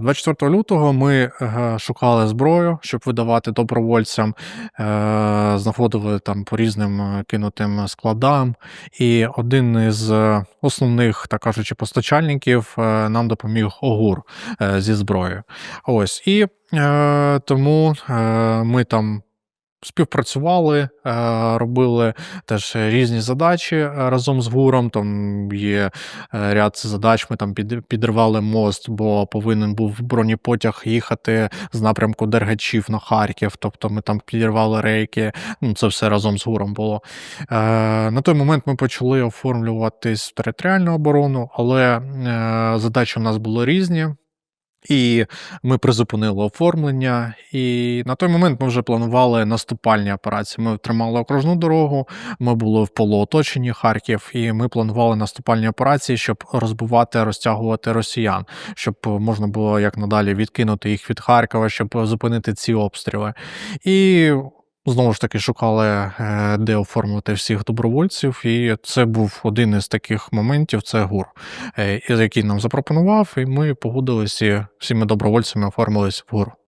24 лютого ми е, шукали зброю, щоб видавати добровольцям, е, знаходили там по різним е, кинутим складам. І один із основних, так кажучи, постачальників нам допоміг Огур зі зброєю. Ось і тому ми там. Співпрацювали, е, робили теж різні задачі е, разом з гуром. Там є е, ряд задач. Ми там підривали мост, бо повинен був бронепотяг їхати з напрямку Дергачів на Харків. Тобто ми там підірвали рейки. Ну, це все разом з гуром було. На той момент ми почали оформлюватись в територіальну оборону, але задачі у нас були різні. І ми призупинили оформлення. І на той момент ми вже планували наступальні операції. Ми тримали окружну дорогу, ми були в полуоточенні Харків, і ми планували наступальні операції, щоб розбивати, розтягувати росіян, щоб можна було як надалі відкинути їх від Харкова, щоб зупинити ці обстріли. І знову ж таки шукали, е, де оформити всіх добровольців. І це був один із таких моментів. Це ГУР, е, який нам запропонував, і ми погодилися всіми добровольцями оформились в ГУР.